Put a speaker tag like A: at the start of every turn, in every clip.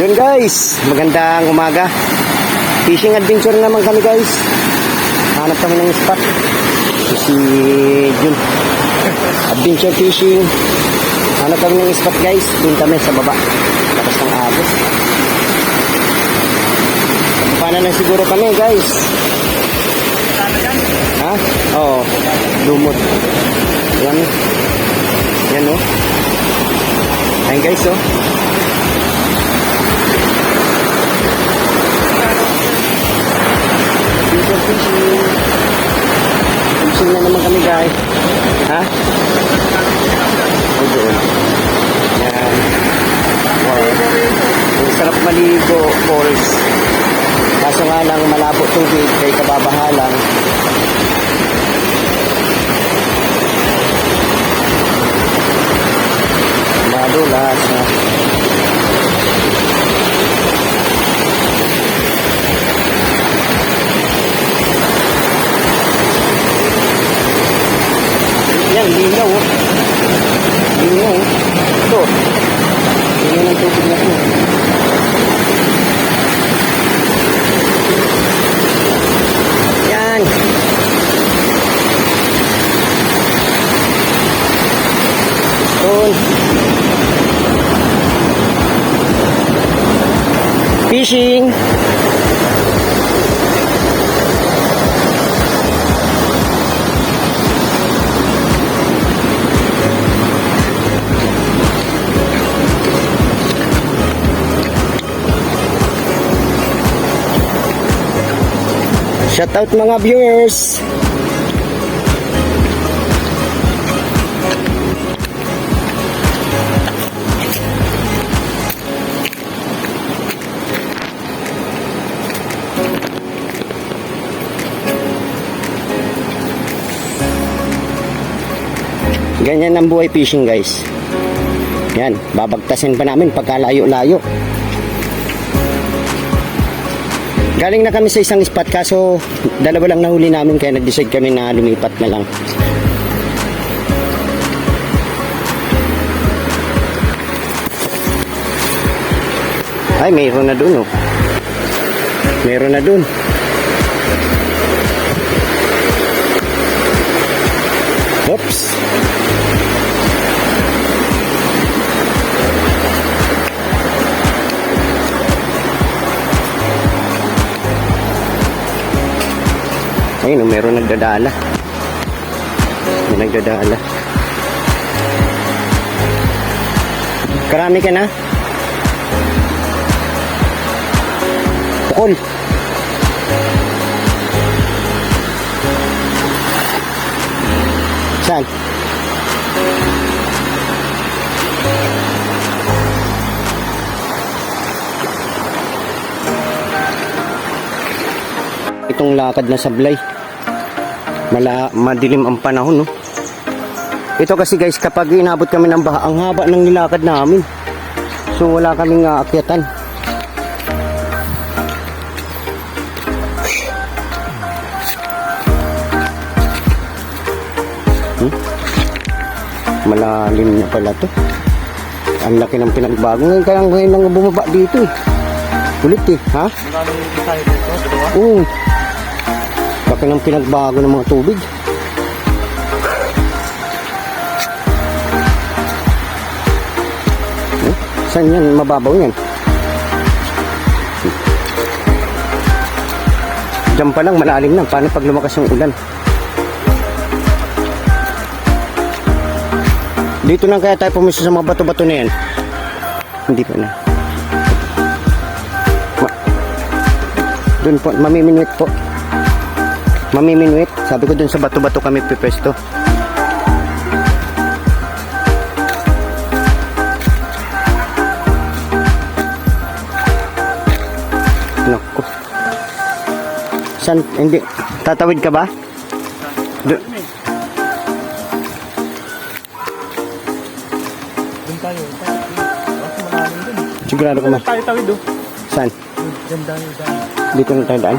A: Yun guys, magandang umaga. Fishing adventure naman kami guys. Hanap kami ng spot. Si Jun. Adventure fishing. Hanap kami ng spot guys. Doon kami sa baba. Tapos ng agos. Paano na siguro kami guys. Ha? Oo. Lumot. Yan. Yan oh. Ayun guys oh. Fishing. Na naman kami guys. Ha? O doon. Yan. Wow. Ang sarap maligo, falls. Kaso nga lang malabo tubig, kay kababaha lang. Madulas na. Yan, linaw. oh. Linaw. oh. Ito. Linaw ng tubig na ito. Yan. Doon. Fishing. Shout out mga viewers. Ganyan ang buhay fishing guys. Yan, babagtasin pa namin pagka layo-layo. Galing na kami sa isang spot kaso dalawa lang nahuli namin kaya nag-decide kami na lumipat na lang. Ay, mayroon na dun oh. Mayroon na dun. Oops. Ayun, oh, meron nagdadala. May nagdadala. Karami ka na? Pukol. Saan? Itong lakad na sablay. Mala, madilim ang panahon, no? Ito kasi guys, kapag inabot kami ng baha, ang haba ng nilakad namin. So wala kaming aakyatan. Hmm? Malalim na pala to. Ang laki ng pinagbago. Ngayon kaya ngayon lang bumaba dito eh. Ulit eh, ha? Oo. Laki ng pinagbago ng mga tubig. Eh, Saan yan? Mababaw yan. Diyan pa lang, malalim na. Paano pag lumakas yung ulan? Dito na kaya tayo pumiso sa mga bato-bato na yan. Hindi pa na. Ma- Doon po, mamiminuit po. Mamiminuit. Sabi ko doon sa bato-bato kami pipresto. Naku. San, hindi. Tatawid ka ba? Do-
B: tayo. Dun.
A: sigurado ka ma.
B: Tayo tawid do.
A: Saan?
B: Tayo. daan.
A: Dito na tayo daan.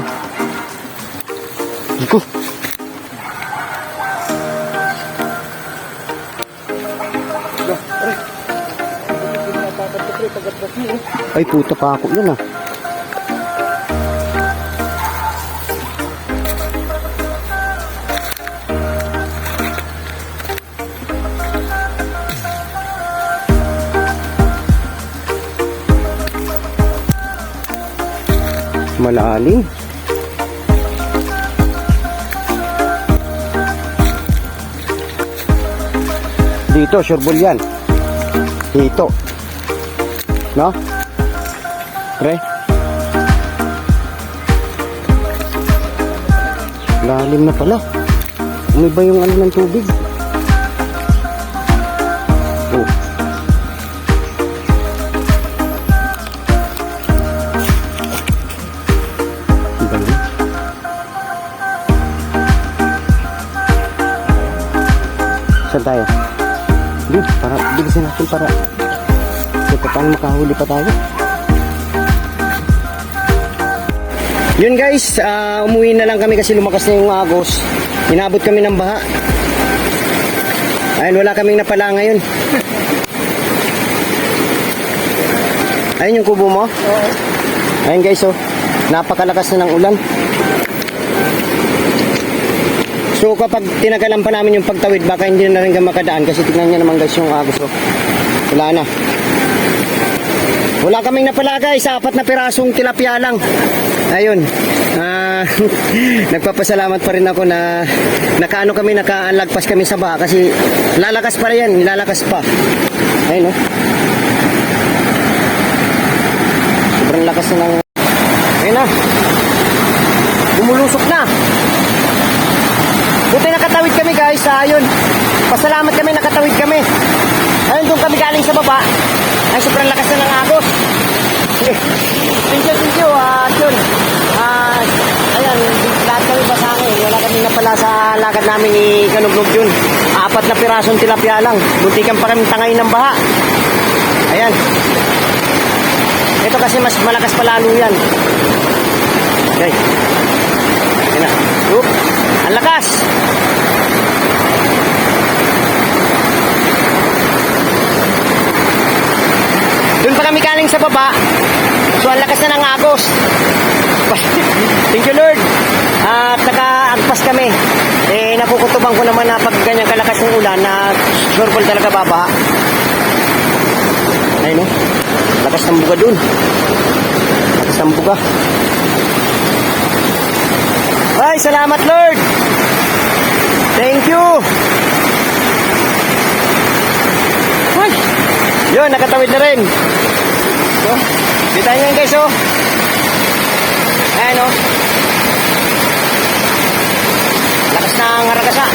A: Iko. Ay, puta pa ako yun ah. Malalim. Dito, sureball yan. Dito. No? Pre? Lalim na pala. Umiba yung ano ng tubig. Oh. Saan tayo? Di, para, bilisan natin para Ito paano makahuli pa tayo? Yun guys, ah, umuwi na lang kami kasi lumakas na yung agos. Inabot kami ng baha. Ayun, wala kaming napala ngayon. Ayun yung kubo mo?
B: Oo.
A: Ayun guys, oh. Napakalakas na ng ulan. So kapag tinagalan pa namin yung pagtawid, baka hindi na rin makadaan kasi tignan niya naman guys yung agos, oh. Wala na. Wala kaming napala guys, apat na pirasong tilapia lang. Ayun. Ah, nagpapasalamat pa rin ako na nakaano kami, nakaalagpas kami sa baha kasi lalakas pa yan, lalakas pa. Ayun oh. Sobrang lakas na ng... Ayun na. Bumulusok na. Buti nakatawid kami guys, ayun. Pasalamat kami, nakatawid kami. Ayun, doon kami galing sa baba. Ay, sobrang lakas na ng agos. Thank you, thank you. Ah, yun. Ah, ayan, lahat kami basangin. Wala kami na pala sa lakad namin ni Kanuglog yun. Apat na pirasong tilapia lang. Buntikan pa kami tangay ng baha. Ayan. Ito kasi mas malakas pa lalo yan. Okay. Ayan na. Oop. Ang lakas. Doon pa kami galing sa baba. So ang lakas na ng agos. Thank you Lord. At nakaagpas kami. Eh nakukutuban ko naman na pag ganyan kalakas ng ulan na sureball talaga baba. Ayun no. Lakas ng buga dun. Lakas ng buga. Salamat Lord. Thank you. Ay, yun, nakatawid na rin. So, kita nyo yun guys, oh. Ayan, oh. Lakas ng haragasa.